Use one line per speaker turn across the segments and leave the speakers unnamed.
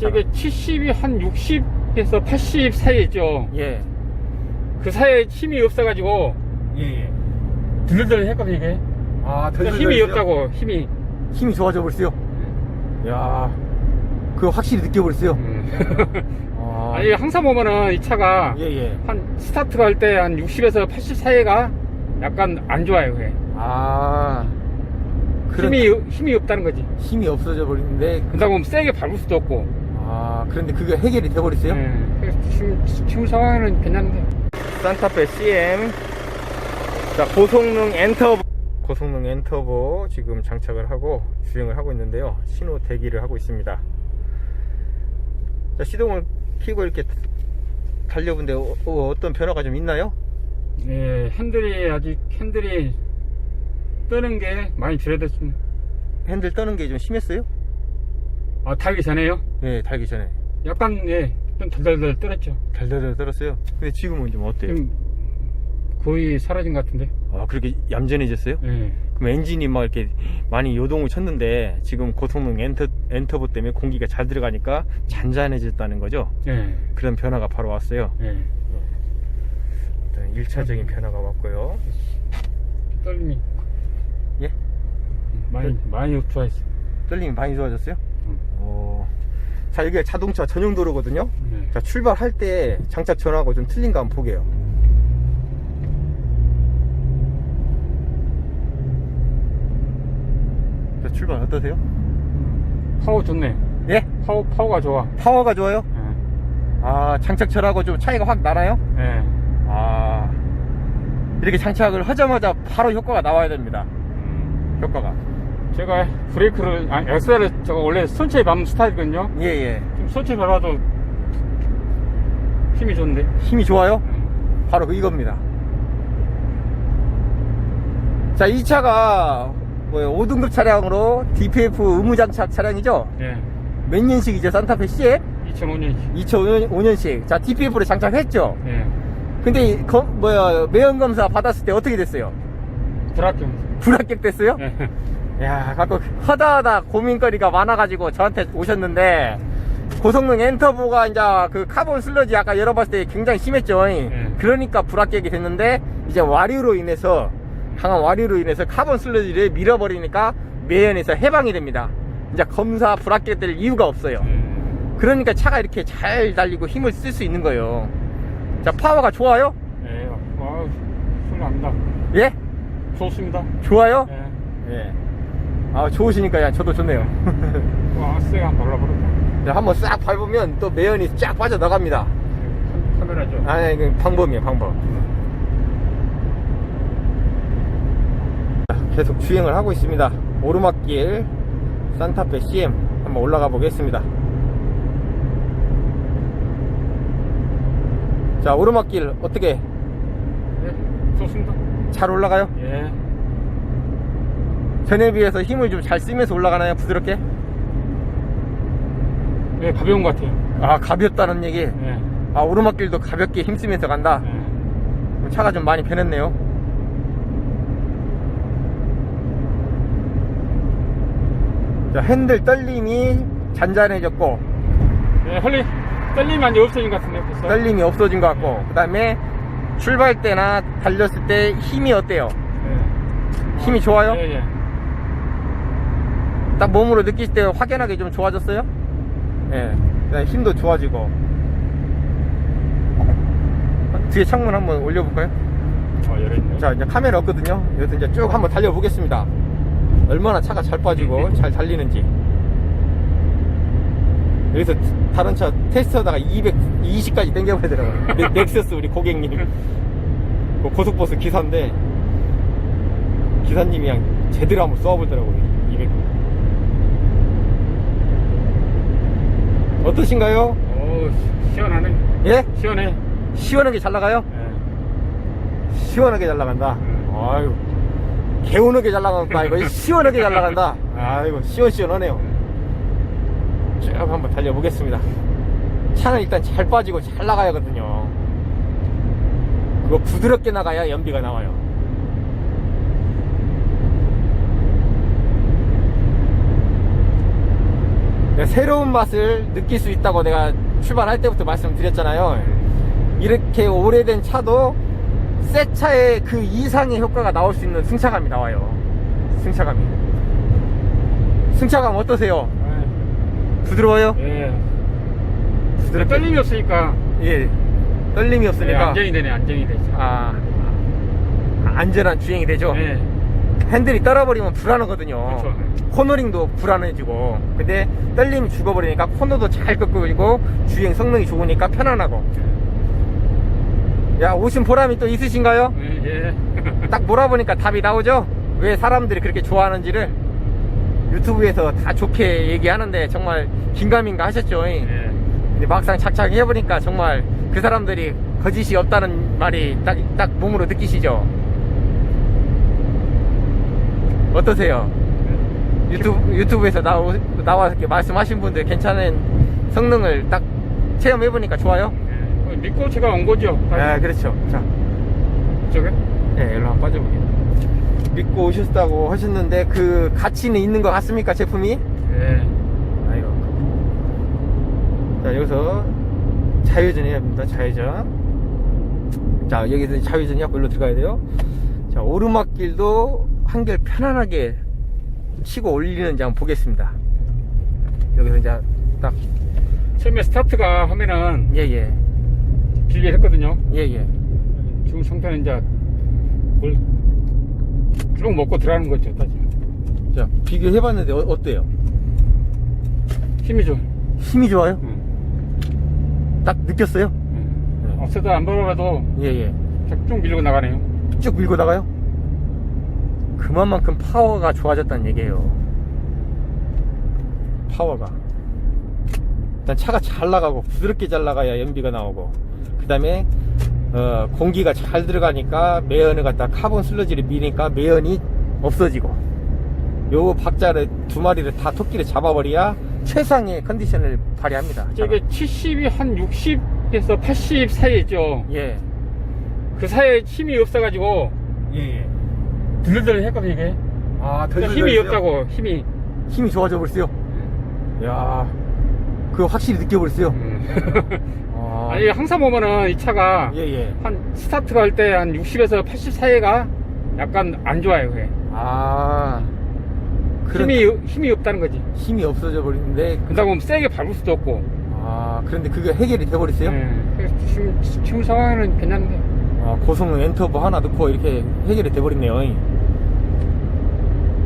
이게 70이 한 60에서 80 사이에 있죠.
예.
그 사이에 힘이 없어가지고
예, 예.
들들들 했거든요, 이게.
아,
그러니까 힘이 없다고, 힘이.
힘이 좋아져 버렸어요. 야 그거 확실히 느껴버렸어요.
음.
아,
아니, 항상 보면은 이 차가
예, 예.
한 스타트가 할 때 한 60에서 80 사이가 약간 안 좋아요, 그게.
아, 그런
힘이, 힘이 없다는 거지.
힘이 없어져 버리는데,
그렇다고 세게 밟을 수도 없고.
아, 그런데 그게 해결이 돼버렸어요?
예. 그래서 지금, 지금 상황에는 괜찮은데.
산타페 CM. 자, 고성능 엔터보. 고성능 엔터보 지금 장착을 하고 주행을 하고 있는데요. 신호 대기를 하고 있습니다. 자, 시동을 켜고 이렇게 달려본데 어, 어, 어떤 변화가 좀 있나요?
예, 핸들이 아직 핸들이 뜨는 게 많이 줄어들었습니다.
핸들 떠는 게 좀 심했어요?
아, 달기 전에요?
네, 달기 전에.
약간, 예, 좀 덜덜덜 떨었죠.
달달달 떨었어요. 근데 지금은 좀 어때요?
좀 거의 사라진 것 같은데.
아, 그렇게 얌전해졌어요?
예.
그럼 엔진이 막 이렇게 많이 요동을 쳤는데 지금 고성능 엔터, 엔터보 때문에 공기가 잘 들어가니까 잔잔해졌다는 거죠?
예.
그런 변화가 바로 왔어요.
예.
일단 1차적인 변화가 왔고요.
떨림이
예?
많이, 많이 좋아했어.
떨림이 많이 좋아졌어요?
음.
어. 자, 이게 자동차 전용 도로거든요?
네.
자, 출발할 때 장착 전하고 좀 틀린 거 한번 보게요. 자, 출발 어떠세요?
파워 좋네.
예?
파워, 파워가 좋아.
파워가 좋아요?
예.
아, 장착 전하고 좀 차이가 확 나나요?
예.
아, 이렇게 장착을 하자마자 바로 효과가 나와야 됩니다.
음.
효과가.
제가 브레이크를, 아, 엑셀을 저거 원래 천천히 밟는 스타일이거든요.
예, 예.
좀 천천히 밟아도 힘이 좋은데.
힘이 좋아요?
예.
바로 이겁니다. 자, 이 차가 뭐예요? 5등급 차량으로 DPF 의무장착 차량이죠?
예.
몇 년식이죠? 산타페 C에?
2005년.
2005년식. 자, DPF를 장착했죠?
예.
근데 이 검, 뭐야, 매연 검사 받았을 때 어떻게 됐어요?
불합격.
불합격 됐어요?
예.
야, 갖고 하다하다 고민거리가 많아가지고 저한테 오셨는데 고성능 엔터보가 이제 그 카본 슬러지 아까 열어봤을 때 굉장히 심했죠. 그러니까 불합격이 됐는데 이제 와류로 인해서 강한 와류로 인해서 카본 슬러지를 밀어버리니까 매연에서 해방이 됩니다. 이제 검사 불합격될 이유가 없어요.
예.
그러니까 차가 이렇게 잘 달리고 힘을 쓸 수 있는 거예요. 자, 파워가 좋아요?
예. 아, 소리 납니다.
예?
좋습니다.
좋아요?
예.
예. 아, 좋으시니까 야, 저도 좋네요.
와, 쎄가 한번 발라버렸다.
자, 한번 싹 밟으면 또 매연이 쫙 빠져나갑니다.
카- 카메라죠.
아니, 그 방법이에요, 방법. 자, 계속 주행을 하고 있습니다. 오르막길 산타페 CM 한번 올라가 보겠습니다. 자, 오르막길 어떻게
예. 좋습니다.
잘 올라가요?
예.
전에 비해서 힘을 좀 잘 쓰면서 올라가나요? 부드럽게?
예, 가벼운 것 같아요.
아, 가볍다는 얘기.
예.
아, 오르막길도 가볍게 힘쓰면서 간다.
예.
차가 좀 많이 변했네요. 자, 핸들 떨림이 잔잔해졌고,
예, 헐리, 떨림이 많이 없어진 것 같은데, 벌써.
떨림이 없어진 것 같고, 그 다음에 출발 때나 달렸을 때 힘이 어때요?
예.
힘이 좋아요?
예, 예.
딱 몸으로 느끼실 때 확연하게 좀 좋아졌어요? 예. 그다음에 힘도 좋아지고. 뒤에 창문 한번 올려볼까요?
어, 열어있네.
자, 이제 카메라 없거든요. 여기서 이제 쭉 한번 달려보겠습니다. 얼마나 차가 잘 빠지고 잘 달리는지. 여기서 다른 차 테스트하다가 220까지 땡겨버리더라고요. 넥- 넥서스 우리 고객님. 그 고속버스 기사인데, 기사님이 그냥 제대로 한번 쏘아보더라고요. 어떠신가요?
오, 시원하네.
예?
시원해.
시원하게 잘 나가요?
예.
시원하게 잘 나간다. 아유, 개운하게 잘 나간다. 이거 시원하게 잘 나간다. 아이고, 시원시원하네요. 쭉 한번 달려보겠습니다. 차는 일단 잘 빠지고 잘 나가야거든요. 그거 부드럽게 나가야 연비가 나와요. 내가 새로운 맛을 느낄 수 있다고 내가 출발할 때부터 말씀드렸잖아요. 이렇게 오래된 차도 새 차의 그 이상의 효과가 나올 수 있는 승차감이 나와요. 승차감이. 승차감 어떠세요? 부드러워요?
예.
부드럽게.
떨림이 없으니까
예. 떨림이
예,
없으니까.
안정이 되네, 안정이 돼.
아, 안전한 주행이 되죠.
예.
핸들이 떨어버리면 불안하거든요.
그렇죠.
코너링도 불안해지고. 근데 떨림이 죽어버리니까 코너도 잘 꺾이고 주행 성능이 좋으니까 편안하고. 야, 오신 보람이 또 있으신가요?
예.
딱 몰아보니까 답이 나오죠? 왜 사람들이 그렇게 좋아하는지를 유튜브에서 다 좋게 얘기하는데 정말 긴가민가 하셨죠?
예.
근데 막상 착착 해보니까 정말 그 사람들이 거짓이 없다는 말이 딱, 딱 몸으로 느끼시죠? 어떠세요? 유튜브, 유튜브에서 나오, 나와서 이렇게 말씀하신 분들 괜찮은 성능을 딱 체험해보니까 좋아요?
예. 믿고 제가 온 거죠.
네, 그렇죠. 자,
저게?
네, 일로 한번 빠져볼게요. 믿고 오셨다고 하셨는데 그 가치는 있는 것 같습니까, 제품이?
예.
아이고. 자, 여기서 자회전 해야 합니다. 자회전. 자, 여기서 자회전이 앞으로 일로 들어가야 돼요. 자, 오르막길도 한결 편안하게 치고 올리는지 한번 보겠습니다. 여기서 이제 딱,
처음에 스타트가 하면은
예, 예.
길게 했거든요.
예, 예.
지금 상태는 이제 뭘쭉 먹고 들어가는 거죠. 다시.
자, 비교해봤는데 어, 어때요?
힘이 좀.
힘이 좋아요?
응.
딱 느꼈어요?
응. 앞서도 안 밟아도
예, 예.
쭉 밀고 나가네요.
쭉 밀고 나가요? 그만큼 파워가 좋아졌다는 얘기예요. 파워가. 일단 차가 잘 나가고 부드럽게 잘 나가야 연비가 나오고 그 다음에 어, 공기가 잘 들어가니까 매연을 갖다 카본 슬러지를 미니까 매연이 없어지고 요 박자를 두 마리를 다 토끼를 잡아버려야 최상의 컨디션을 발휘합니다.
저게 70이 한 60에서 80 사이에 있죠.
예.
그 사이에 힘이 없어가지고
예, 예.
들들들 했거든요, 이게.
아,
그러니까 힘이 없다고, 힘이.
힘이 좋아져 버렸어요. 야, 그거 확실히 느껴버렸어요.
음.
아,
아니, 항상 보면은 이 차가
예, 예.
한 스타트가 할때한 60에서 80 사이가 약간 안 좋아요, 그게.
아, 그런
힘이, 힘이 없다는 거지.
힘이 없어져 버리는데,
그렇다고 세게 밟을 수도 없고.
아, 그런데 그게 해결이 돼버렸어요?
예. 그래서 지금, 지금 상황에는 괜찮은데.
아, 고성능 엔터브 하나 넣고 이렇게 해결이 돼버렸네요.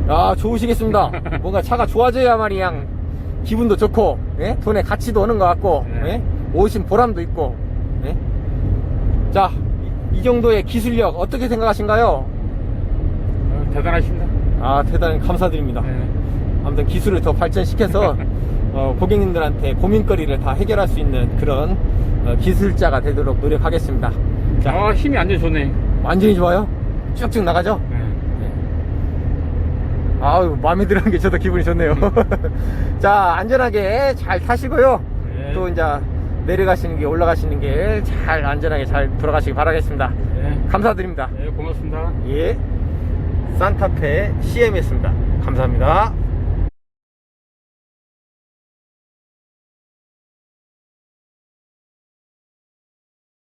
아, 좋으시겠습니다. 뭔가 차가 좋아져야만이 양 기분도 좋고, 예? 돈에 가치도 오는 것 같고,
네.
예? 오신 보람도 있고, 예? 자, 이, 이 정도의 기술력 어떻게 생각하신가요?
어, 대단하십니다.
아, 대단히 감사드립니다.
예.
아무튼 기술을 더 발전시켜서 어, 고객님들한테 고민거리를 다 해결할 수 있는 그런 어, 기술자가 되도록 노력하겠습니다. 자,
아, 힘이 완전 좋네.
완전히 좋아요? 쭉쭉 나가죠?
예.
네. 아유, 마음에 드는 게 저도 기분이 좋네요. 자, 안전하게 잘 타시고요.
네.
또 이제 내려가시는 게 올라가시는 게 잘 안전하게 잘 돌아가시기 바라겠습니다.
예.
감사드립니다.
예, 고맙습니다.
예. 산타페 CM이었습니다. 감사합니다.